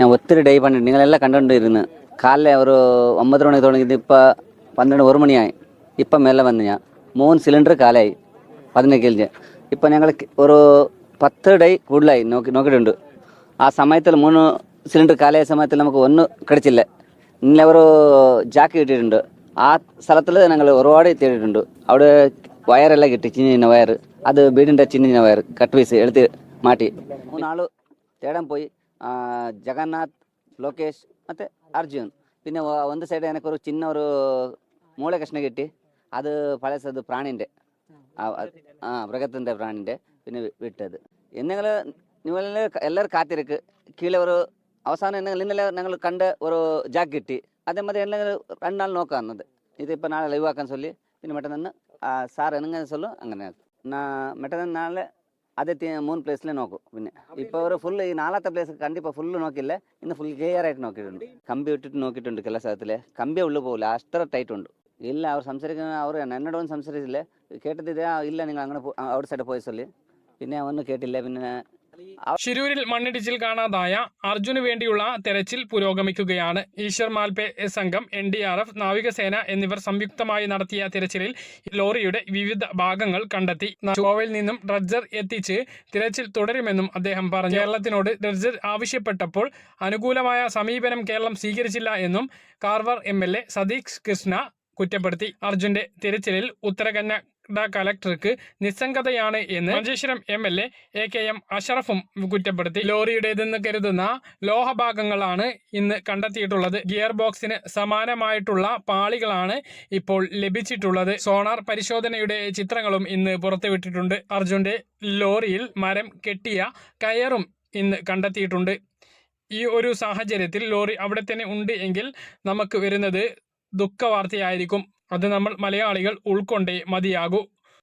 ഞാൻ ഒത്തിരി ഡേ പണിട്ട് നിങ്ങളെല്ലാം കണ്ടുകൊണ്ടിരുന്നു കാലിലെ ഒരു ഒമ്പത് മണിക്ക് തുടങ്ങിയത് ഇപ്പോൾ പന്ത്രണ്ട് ഒരു മണിയായി ഇപ്പം മേലെ വന്ന് ഞാൻ മൂന്ന് സിലിണ്ടർ കാലായി പതിനഞ്ച് കിലിഞ്ഞ് ഇപ്പം ഞങ്ങൾ ഒരു പത്ത് ഡേ കൂടുതലായി നോക്കി നോക്കിയിട്ടുണ്ട് ആ സമയത്തിൽ മൂന്ന് സിലിണ്ടർ കാലായ സമയത്തിൽ നമുക്ക് ഒന്നും കിടച്ചില്ല ഇന്നലെ ഒരു ജാക്ക് കിട്ടിയിട്ടുണ്ട് ആ സ്ഥലത്തിൽ ഞങ്ങൾ ഒരുപാട് തേടിയിട്ടുണ്ട് അവിടെ വയറെല്ലാം കിട്ടി ചിന്ന ചിന്ന വയർ അത് വീടിൻ്റെ ചിന്ന ചിന്ന വയർ കട്ട് പീസ് എടുത്ത് മാറ്റി മൂന്നാൾ തേടാൻ പോയി ಆ, ಜಗನ್ನಾಥ್ ಲೋಕೇಶ್ ಮತ್ತು ಅರ್ಜುನ್ പിന്നെ ഒന്ന് സൈഡ് എനക്കൊരു ചിന്ന ഒരു മൂളെ കഷ്ണം കിട്ടി അത് പഴയത് പ്രാണിൻ്റെ ആ മൃഗത്തിൻ്റെ പ്രാണിൻ്റെ പിന്നെ വിട്ടത് എന്നെങ്കിൽ നിങ്ങൾ എല്ലാവരും കാത്തിരിക്ക് കീഴെ ഒരു അവസാനം എന്നെങ്കിൽ ഇന്നലെ ഞങ്ങൾ കണ്ട ഒരു ജാക്ക് കിട്ടി അതേമാതിരി എന്തെങ്കിലും രണ്ടാൾ നോക്കാം എന്നത് ഇതിപ്പോൾ നാളെ ലൈവാക്കാൻ ചൊല്ലി പിന്നെ മറ്റന്നാ സാർ എങ്ങനെ ചൊല്ലും അങ്ങനെ நான் மெட்டதன் நாளில் ಆದ್ಯತೆ ಮೂರು ಪ್ಲೇಸ್ಲೇ ನೋಕು ಪಿನ್ನೆ ಇಪ್ಪ ಅವರು ಫುಲ್ ಈ നാലാത്ത പ്ലേസ് കണ്ടിപ്പോ ഫുള്ള് നോക്കില്ല ഇന്ന് ഫുൾ ക്ലിയർ ആയിട്ട് നോക്കിയിട്ടുണ്ട്. കമ്പി ഇട്ടിട്ട് നോക്കിയിട്ടുണ്ട് ചില സ്ഥലത്തിൽ കമ്പി ഉള്ളു പോകില്ല അത്ര ടൈറ്റ് ഉണ്ട്. ഇല്ല അവർ സംസാരിക്കുന്ന അവർ എന്നോടൊന്നും സംസാരിച്ചില്ല. കേട്ടതില്ല ഇല്ല നിങ്ങൾ അങ്ങനെ ഔട്ട് സൈഡ് പോയി ചൊല്ലി. പിന്നെ അവനും കേട്ടില്ല. പിന്നെ ഷിരൂരിൽ മണ്ണിടിച്ചിൽ കാണാതായ അർജുന് വേണ്ടിയുള്ള തെരച്ചിൽ പുരോഗമിക്കുകയാണ്. ഈശ്വർ മാൽപെ സംഘം എൻ ഡി ആർ എഫ് നാവികസേന എന്നിവർ സംയുക്തമായി നടത്തിയ തിരച്ചിലിൽ ലോറിയുടെ വിവിധ ഭാഗങ്ങൾ കണ്ടെത്തി. ഗോവയിൽ നിന്നും ഡ്രഡ്ജർ എത്തിച്ച് തിരച്ചിൽ തുടരുമെന്നും അദ്ദേഹം പറഞ്ഞു. കേരളത്തിനോട് ഡ്രഡ്ജർ ആവശ്യപ്പെട്ടപ്പോൾ അനുകൂലമായ സമീപനം കേരളം സ്വീകരിച്ചില്ല എന്നും Karwar M L A Satish Krishna കുറ്റപ്പെടുത്തി. അർജുന്റെ തിരച്ചിലിൽ ഉത്തരകന്നഡ കലക്ടർക്ക് നിസ്സംഗതയാണ് എന്ന് Manjeshwaram M L A K M അഷറഫും കുറ്റപ്പെടുത്തി. ലോറിയുടേതെന്ന് കരുതുന്ന ലോഹഭാഗങ്ങളാണ് ഇന്ന് കണ്ടെത്തിയിട്ടുള്ളത്. ഗിയർ ബോക്സിന് സമാനമായിട്ടുള്ള പാളികളാണ് ഇപ്പോൾ ലഭിച്ചിട്ടുള്ളത്. സോണാർ പരിശോധനയുടെ ചിത്രങ്ങളും ഇന്ന് പുറത്തുവിട്ടിട്ടുണ്ട്. അർജുന്റെ ലോറിയിൽ മരം കെട്ടിയ കയറും ഇന്ന് കണ്ടെത്തിയിട്ടുണ്ട്. ഈ ഒരു സാഹചര്യത്തിൽ ലോറി അവിടെ തന്നെ ഉണ്ട് എങ്കിൽ നമുക്ക് വരുന്നത് ദുഃഖവാർത്തയായിരിക്കും. അത് നമ്മൾ മലയാളികൾ ഉൾക്കൊണ്ടേ മതിയാകൂ.